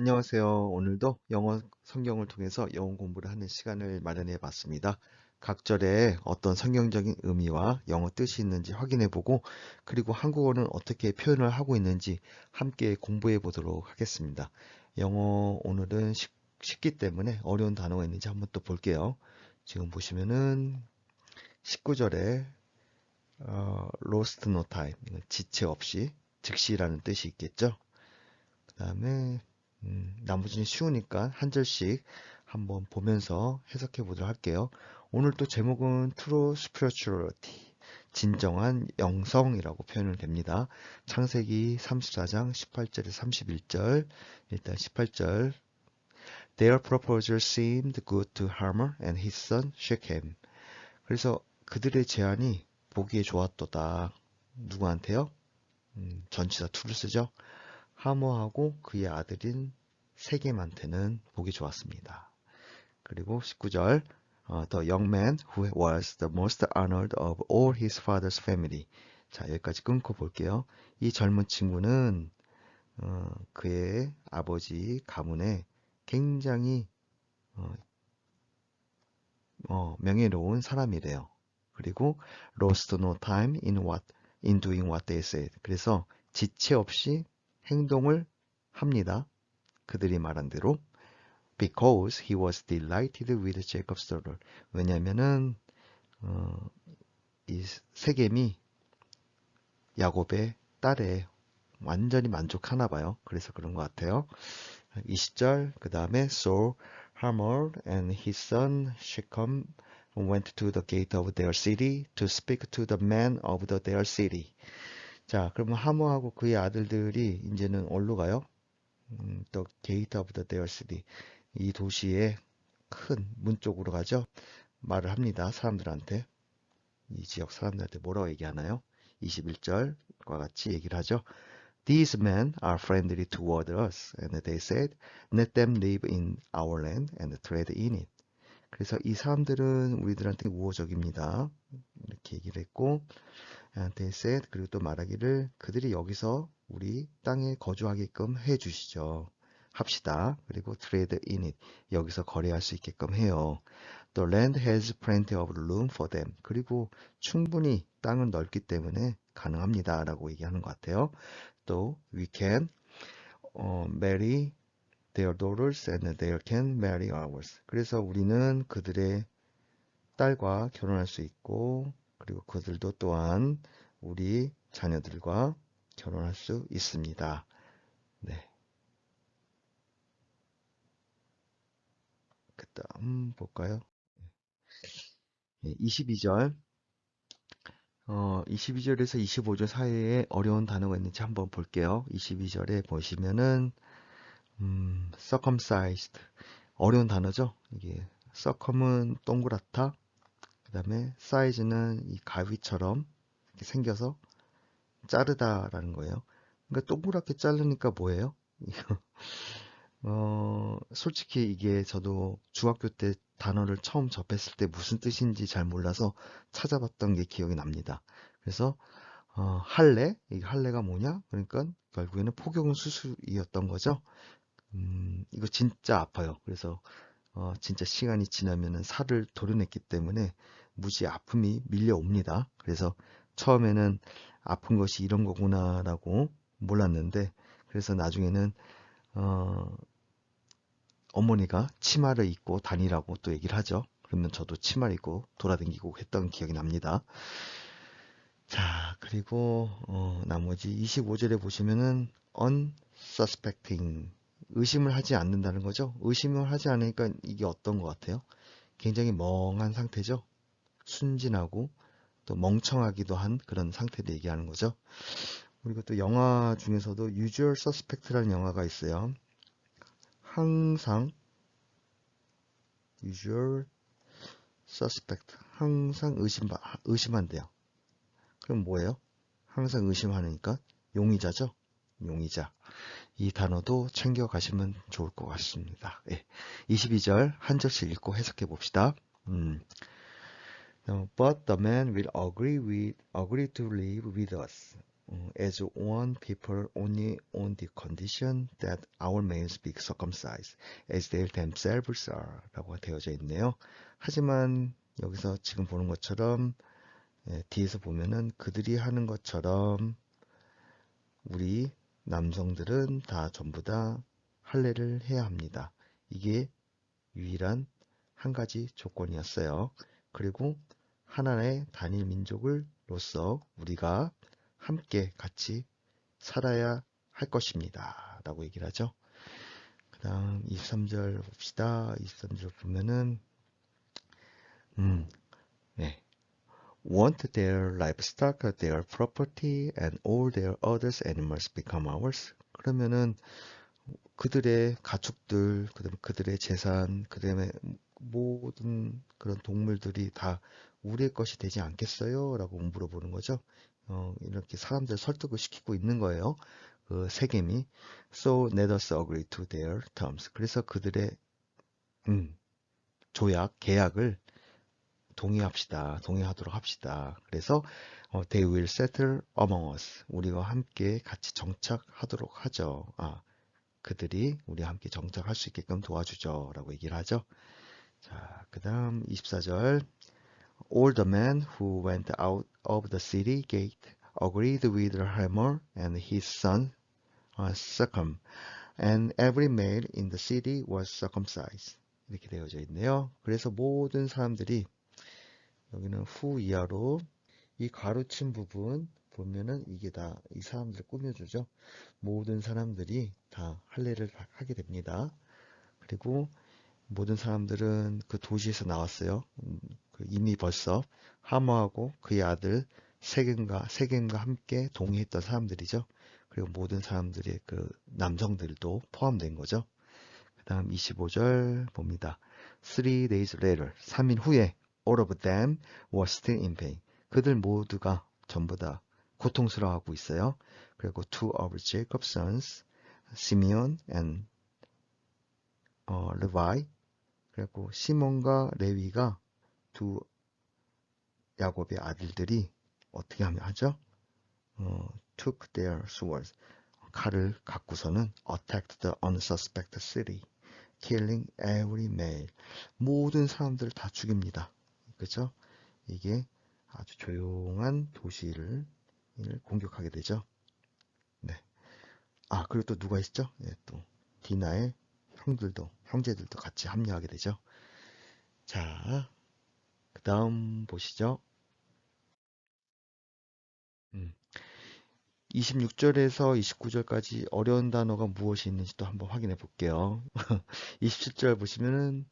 안녕하세요. 오늘도 영어 성경을 통해서 영어 공부를 하는 시간을 마련해 봤습니다. 각 절에 어떤 성경적인 의미와 영어 뜻이 있는지 확인해 보고 그리고 한국어는 어떻게 표현을 하고 있는지 함께 공부해 보도록 하겠습니다. 영어 오늘은 쉽, 기 때문에 어려운 단어가 있는지 한번 또 볼게요. 지금 보시면은 19절에 어, lost no time, 지체 없이 즉시라는 뜻이 있겠죠. 그 다음에 음, 나머지는 쉬우니까 한 절씩 한번 보면서 해석해 보도록 할게요. 오늘 또 제목은 True Spirituality, 진정한 영성이라고 표현을 됩니다. 창세기 34장 18절에 31절, 일단 18절 Their proposal seemed good to Hamor and his son Shechem. 그래서 그들의 제안이 보기에 좋았도다. 누구한테요? 음, 전치사 to를 쓰죠. 하모하고 그의 아들인 세겜한테는 보기 좋았습니다. 그리고 19절 uh, The young man who was the most honored of all his father's family 자 여기까지 끊고 볼게요. 이 젊은 친구는 어, 그의 아버지 가문에 굉장히 어, 어, 명예로운 사람이래요. 그리고 lost no time in what in doing what they said. 그래서 지체 없이 행동을 합니다. 그들이 말한 대로 because he was delighted with Jacob's daughter. 왜냐면은 어, 이 세겜이 야곱의 딸에 완전히 만족하나 봐요. 그래서 그런 것 같아요. 20절 그 다음에 so Hamor and his son Shechem went to the gate of their city to speak to the men of the, their city. 자, 그러면 하모하고 그의 아들들이 이제는 어디로 가요? 음, 또 게이트 오브 더 데어시티 이 도시의 큰 문 쪽으로 가죠. 말을 합니다. 사람들한테 이 지역 사람들한테 뭐라고 얘기하나요? 21절과 같이 얘기를 하죠. These men are friendly toward us, and they said, Let them live in our land and trade in it. 그래서 이 사람들은 우리들한테 우호적입니다. 이렇게 얘기를 했고, they said 그리고 또 말하기를 그들이 여기서 우리 땅에 거주하게끔 해 주시죠. 합시다. 그리고 trade in it 여기서 거래할 수 있게끔 해요. The land has plenty of room for them. 그리고 충분히 땅은 넓기 때문에 가능합니다. 라고 얘기하는 것 같아요. 또 we can uh, marry their daughters and they can marry ours. 그래서 우리는 그들의 딸과 결혼할 수 있고 그리고 그들도 또한 우리 자녀들과 결혼할 수 있습니다. 네. 그 다음 볼까요? 22절 어, 22절에서 25절 사이에 어려운 단어가 있는지 한번 볼게요. 22절에 보시면은 음, circumcised 어려운 단어죠. 이게 circum은 동그랗다. 그 다음에 사이즈는 이 가위처럼 생겨서 자르다라는 거예요. 그러니까 동그랗게 자르니까 뭐예요? 어, 솔직히 이게 저도 중학교 때 단어를 처음 접했을 때 무슨 뜻인지 잘 몰라서 찾아봤던 게 기억이 납니다. 그래서 어, 할례, 이 할례가 뭐냐? 그러니까 결국에는 포경 수술이었던 거죠. 음, 이거 진짜 아파요. 그래서 어, 진짜 시간이 지나면은 살을 도려냈기 때문에 무지 아픔이 밀려옵니다. 그래서 처음에는 아픈 것이 이런 거구나라고 몰랐는데 그래서 나중에는 어, 어머니가 치마를 입고 다니라고 또 얘기를 하죠. 그러면 저도 치마를 입고 돌아다니고 했던 기억이 납니다. 자, 그리고 어, 나머지 25절에 보시면은 unsuspecting 의심을 하지 않는다는 거죠. 의심을 하지 않으니까 이게 어떤 것 같아요? 굉장히 멍한 상태죠. 순진하고 또 멍청하기도 한 그런 상태를 얘기하는 거죠. 그리고 또 영화 중에서도 Usual Suspect라는 영화가 있어요. 항상 Usual Suspect 항상 의심 의심한대요. 그럼 뭐예요? 항상 의심하니까 용의자죠. 용의자. 이 단어도 챙겨 가시면 좋을 것 같습니다. 예. 22절 한 절씩 읽고 해석해 봅시다. 음. But the man will agree with agree to live with us. 어, as one people only on the condition that our males be circumcised as they themselves are 라고 되어져 있네요. 하지만 여기서 지금 보는 것처럼 예, 뒤에서 보면은 그들이 하는 것처럼 우리 남성들은 다 전부 다 할례를 해야 합니다. 이게 유일한 한 가지 조건이었어요. 그리고 하나의 단일 민족을로서 우리가 함께 같이 살아야 할 것입니다. 라고 얘기를 하죠. 그 다음 23절 봅시다. 23절 보면은 음, 네. Want their livestock, their property, and all their other animals become ours. 그러면은 그들의 가축들, 그다음에 그들의 재산, 그다음에 모든 그런 동물들이 다 우리의 것이 되지 않겠어요? 라고 물어보는 거죠. 어, 이렇게 사람들 설득을 시키고 있는 거예요. 그 세겜이 So let us agree to their terms. 그래서 그들의 음, 조약, 계약을 동의합시다. 동의하도록 합시다. 그래서 어, they will settle among us. 우리와 함께 같이 정착하도록 하죠. 아, 그들이 우리와 함께 정착할 수 있게끔 도와주죠. 라고 얘기를 하죠. 자, 그 다음 24절 All the men who went out of the city gate agreed with Hamor and his son uh, Shechem, and every male in the city was circumcised. 이렇게 되어져 있네요. 그래서 모든 사람들이 여기는 후 이하로 이 가로친 부분 보면은 이게 다 이 사람들 꾸며주죠. 모든 사람들이 다 할례를 하게 됩니다. 그리고 모든 사람들은 그 도시에서 나왔어요. 음, 그 이미 벌써 하모하고 그의 아들 세겜과 세겜과 함께 동의했던 사람들이죠. 그리고 모든 사람들의 그 남성들도 포함된 거죠. 그 다음 25절 봅니다. Three days later, 3일 후에 all of them were still in pain. 그들 모두가 전부 다 고통스러워하고 있어요. 그리고 two of Jacob's sons, Simeon and 어, Levi, 그리고 시몬과 레위가 두 야곱의 아들들이 어떻게 하죠? 어, took their swords 칼을 갖고서는 attacked the unsuspected city, killing every male. 모든 사람들을 다 죽입니다. 그렇죠? 이게 아주 조용한 도시를 공격하게 되죠. 네. 아 그리고 또 누가 있죠? 네, 또 디나의 형들도 형제들도 같이 합류하게 되죠. 자, 그 다음 보시죠. 음. 26절에서 29절까지 어려운 단어가 무엇이 있는지 또 한번 확인해 볼게요. 27절 보시면은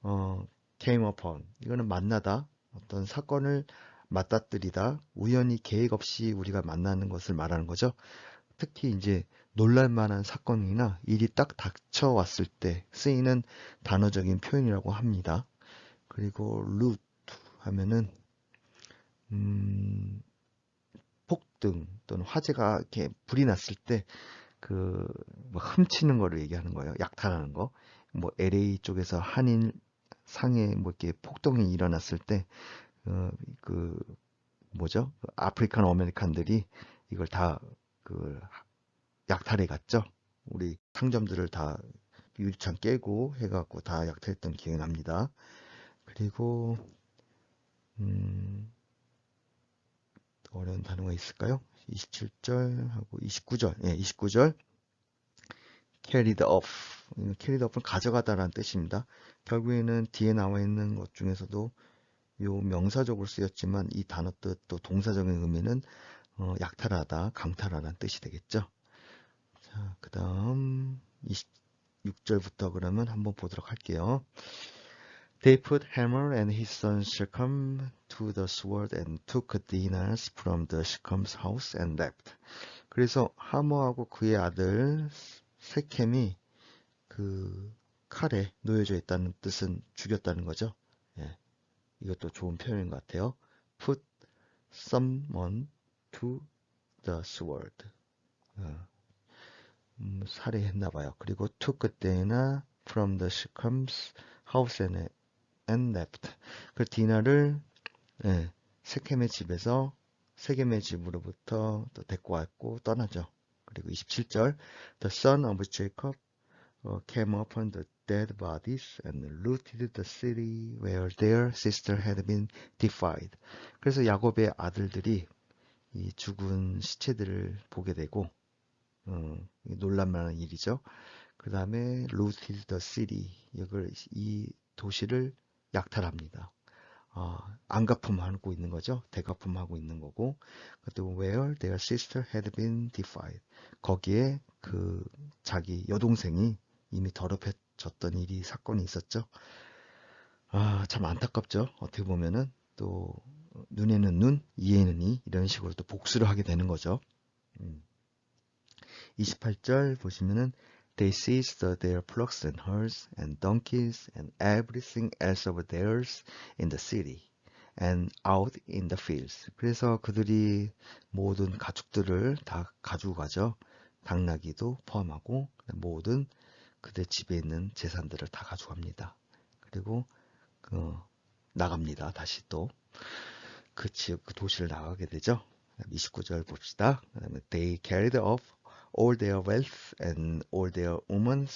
어, came upon 이거는 만나다 어떤 사건을 맞닥뜨리다 우연히 계획 없이 우리가 만나는 것을 말하는 거죠. 특히 이제 놀랄만한 사건이나 일이 딱 닥쳐왔을 때 쓰이는 단어적인 표현이라고 합니다. 그리고 루트 하면은 음, 폭등 또는 화재가 이렇게 불이 났을 때 그 뭐 훔치는 거를 얘기하는 거예요. 약탈하는 거. 뭐 LA 쪽에서 한인 상해 뭐 이렇게 폭동이 일어났을 때 어, 그 뭐죠? 아프리칸 아메리칸들이 이걸 다 그 약탈해 갔죠. 우리 상점들을 다 유리창 깨고 해갖고 다 약탈했던 기억이 납니다. 그리고 음, 어려운 단어가 있을까요? 27절하고 29절, 예, 29절 carried off, carried off는 가져가다라는 뜻입니다. 결국에는 뒤에 나와 있는 것 중에서도 요 명사적으로 쓰였지만 이 단어 뜻 또 동사적인 의미는 어, 약탈하다, 강탈하다는 뜻이 되겠죠. 자, 그 다음 26절부터 그러면 한번 보도록 할게요. They put Hammer and his son Shechem to the sword and took Dinas from the Shechem's house and left. 그래서 하모하고 그의 아들 세켐이 그 칼에 놓여져 있다는 뜻은 죽였다는 거죠. 예. 이것도 좋은 표현인 것 같아요. Put someone to the sword. 어. 음, 살해했나 봐요. 그리고 took 때나 from the Shechem's house and, and left. 그 디나를 예, 세켐의 집에서 세겜의 집으로부터 또 데리고 왔고 떠나죠. 그리고 27절 The son of Jacob uh, came upon the dead bodies and looted the city where their sister had been defiled. 그래서 야곱의 아들들이 이 죽은 시체들을 보게 되고 어, 놀랄만한 일이죠. 그 다음에 looted the city 이걸 이 도시를 약탈합니다. 어, 안가품하고 있는 거죠. 대가품하고 있는 거고. 그리고 where their sister had been defiled. 거기에 그 자기 여동생이 이미 더럽혀졌던 일이 사건이 있었죠. 아, 참 안타깝죠. 어떻게 보면은 또 눈에는 눈, 이에는 이 이런 식으로 또 복수를 하게 되는 거죠. 음. 28절 보시면은 They seized their flocks and herds and donkeys and everything else of theirs in the city and out in the fields. 그래서 그들이 모든 가축들을 다 가지고 가죠. 당나귀도 포함하고 모든 그들 집에 있는 재산들을 다 가져갑니다. 그리고 그 나갑니다. 다시 또 그 지역, 그 도시를 나가게 되죠. 29절 봅시다. 그 다음에 they carried off all their wealth and all their women,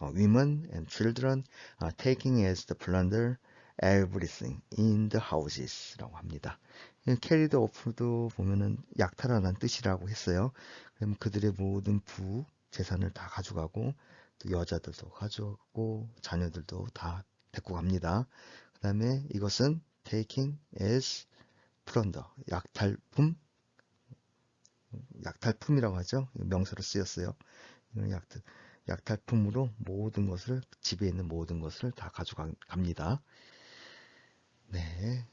uh, women and children, uh, taking as the plunder everything in the houses.라고 합니다. carried off도 보면은 약탈하는 뜻이라고 했어요. 그럼 그들의 모든 부 재산을 다 가져가고 또 여자들도 가져가고 자녀들도 다 데리고 갑니다. 그 다음에 이것은 taking as plunder, 약탈품, 약탈품이라고 하죠. 명사로 쓰였어요. 이건 약탈, 약탈품으로 모든 것을 집에 있는 모든 것을 다 가져갑니다. 네.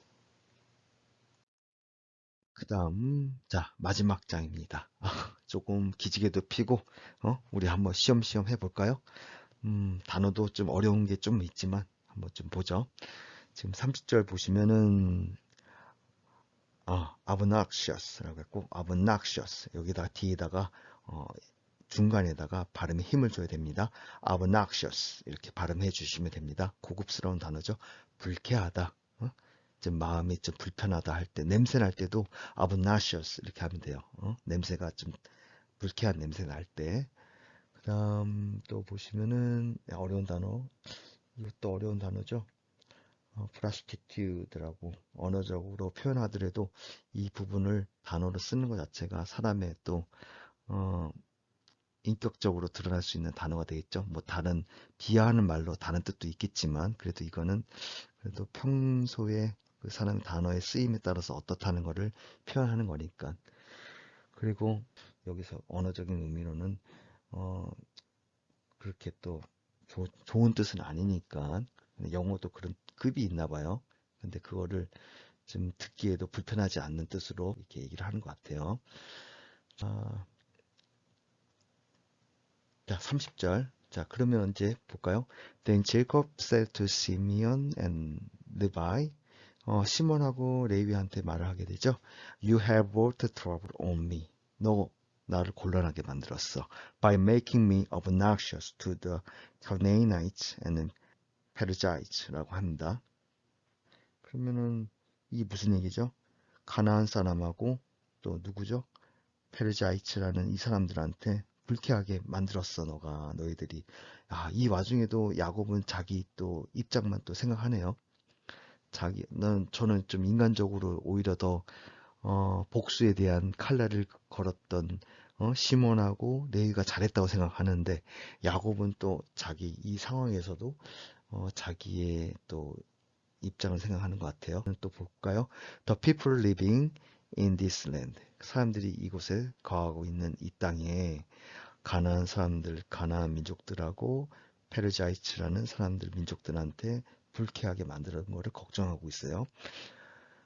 그 다음 자 마지막 장입니다. 아, 조금 기지개도 피고 어? 우리 한번 시험시험 해볼까요? 음, 단어도 좀 어려운 게 좀 있지만 한번 좀 보죠. 지금 30절 보시면은 아, obnoxious라고 했고 obnoxious 여기다 뒤에다가 어, 중간에다가 발음에 힘을 줘야 됩니다. obnoxious 이렇게 발음해 주시면 됩니다. 고급스러운 단어죠. 불쾌하다. 어? 좀 마음이 좀 불편하다 할 때 냄새 날 때도 obnoxious 이렇게 하면 돼요. 어? 냄새가 좀 불쾌한 냄새 날 때. 그 다음 또 보시면은 어려운 단어 이것도 어려운 단어죠. 어, prostitute라고 언어적으로 표현하더라도 이 부분을 단어로 쓰는 것 자체가 사람의 또 어, 인격적으로 드러날 수 있는 단어가 되겠죠. 뭐 다른 비하하는 말로 다른 뜻도 있겠지만 그래도 이거는 그래도 평소에 그 사람 단어의 쓰임에 따라서 어떻다는 것을 표현하는 거니까. 그리고 여기서 언어적인 의미로는 어 그렇게 또 조, 좋은 뜻은 아니니까 영어도 그런 급이 있나 봐요. 근데 그거를 좀 듣기에도 불편하지 않는 뜻으로 이렇게 얘기를 하는 것 같아요. 아, 자, 30절. 자, 그러면 이제 볼까요? Then Jacob said to Simeon and Levi, 어, 시몬하고 레위한테 말을 하게 되죠. You have brought trouble on me. 너 나를 곤란하게 만들었어. By making me obnoxious to the Canaanites and Perizzites.라고 합니다. 그러면은 이게 무슨 얘기죠? 가나안 사람하고 또 누구죠? 페르자이츠라는 이 사람들한테 불쾌하게 만들었어 너가 너희들이 아, 이 와중에도 야곱은 자기 또 입장만 또 생각하네요. 자기 는 저는 좀 인간적으로 오히려 더 어, 복수에 대한 칼날을 걸었던 어, 시몬하고 레위가 잘했다고 생각하는데 야곱은 또 자기 이 상황에서도 어, 자기의 또 입장을 생각하는 것 같아요. 또 볼까요? The people living in this land. 사람들이 이곳에 거하고 있는 이 땅에 가나안 사람들, 가나안 민족들하고 페르자이츠라는 사람들 민족들한테 불쾌하게 만드는 거를 걱정하고 있어요.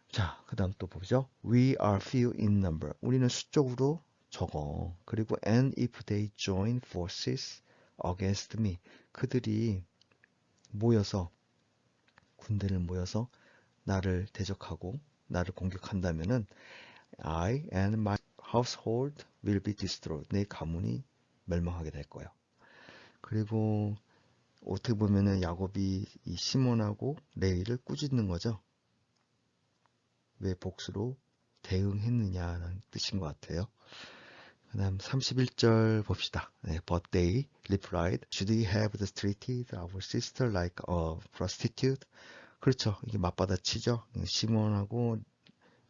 자, 그 다음 또 보죠. We are few in number. 우리는 수적으로 적어. 그리고 and if they join forces against me. 그들이 모여서 군대를 모여서 나를 대적하고 나를 공격한다면은 I and my household will be destroyed. 내 가문이 멸망하게 될 거예요. 그리고 어떻게 보면은 야곱이 이 시몬하고 레위를 꾸짖는 거죠. 왜 복수로 대응했느냐는 뜻인 것 같아요. 그 다음 31절 봅시다. 네, but they replied, should we have the treated our sister like a prostitute? 그렇죠. 이게 맞받아치죠. 시몬하고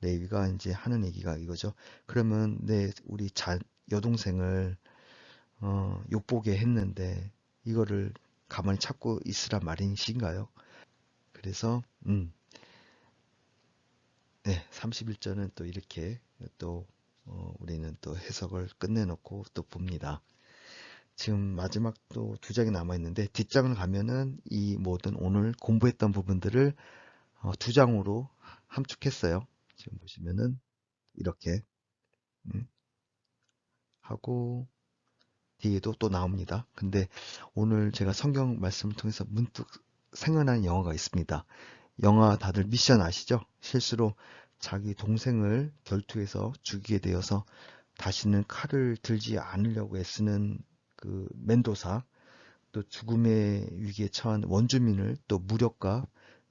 레위가 이제 하는 얘기가 이거죠. 그러면 내 우리 자, 여동생을 어, 욕보게 했는데 이거를 가만히 찾고 있으란 말인신가요? 그래서 음, 네, 31절은 또 이렇게 또 어, 우리는 또 해석을 끝내놓고 또 봅니다. 지금 마지막 또 두 장이 남아 있는데 뒷장을 가면은 이 모든 오늘 공부했던 부분들을 어, 두 장으로 함축했어요. 지금 보시면은 이렇게 음, 하고 뒤에도 또 나옵니다. 근데 오늘 제가 성경 말씀을 통해서 문득 생각나는 영화가 있습니다. 영화 다들 미션 아시죠? 실수로 자기 동생을 결투에서 죽이게 되어서 다시는 칼을 들지 않으려고 애쓰는 그 멘도사 또 죽음의 위기에 처한 원주민을 또 무력과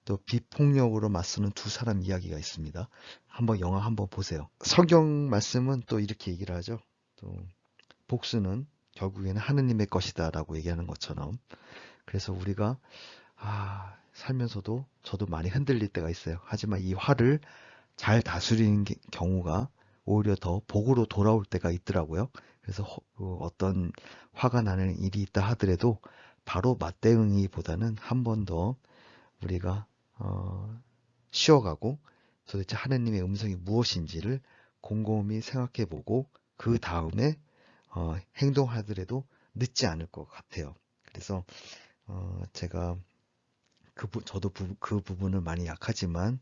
또 비폭력으로 맞서는 두 사람 이야기가 있습니다. 한번 영화 한번 보세요. 성경 말씀은 또 이렇게 얘기를 하죠. 또 복수는 결국에는 하느님의 것이다 라고 얘기하는 것처럼 그래서 우리가 아, 살면서도 저도 많이 흔들릴 때가 있어요. 하지만 이 화를 잘 다스리는 경우가 오히려 더 복으로 돌아올 때가 있더라고요. 그래서 그 어떤 화가 나는 일이 있다 하더라도 바로 맞대응이보다는 한 번 더 우리가 어, 쉬어가고 도대체 하느님의 음성이 무엇인지를 곰곰이 생각해보고 그 다음에 어, 행동하더라도 늦지 않을 것 같아요. 그래서 어, 제가 그 부, 저도 부, 그 부분은 많이 약하지만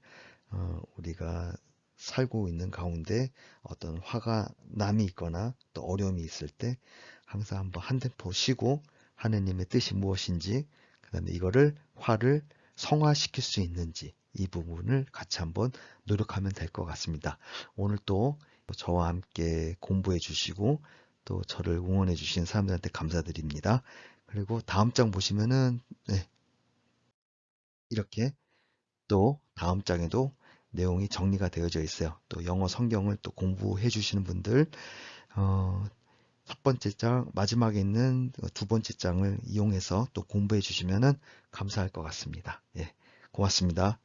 어, 우리가 살고 있는 가운데 어떤 화가 남이 있거나 또 어려움이 있을 때 항상 한번 한 템포 쉬고 하느님의 뜻이 무엇인지 그 다음에 이거를 화를 성화시킬 수 있는지 이 부분을 같이 한번 노력하면 될 것 같습니다. 오늘 또 저와 함께 공부해 주시고 또 저를 응원해 주신 사람들한테 감사드립니다. 그리고 다음 장 보시면은 네, 이렇게 또 다음 장에도 내용이 정리가 되어져 있어요. 또 영어 성경을 또 공부해 주시는 분들 어, 첫 번째 장 마지막에 있는 두 번째 장을 이용해서 또 공부해 주시면 감사할 것 같습니다. 예, 고맙습니다.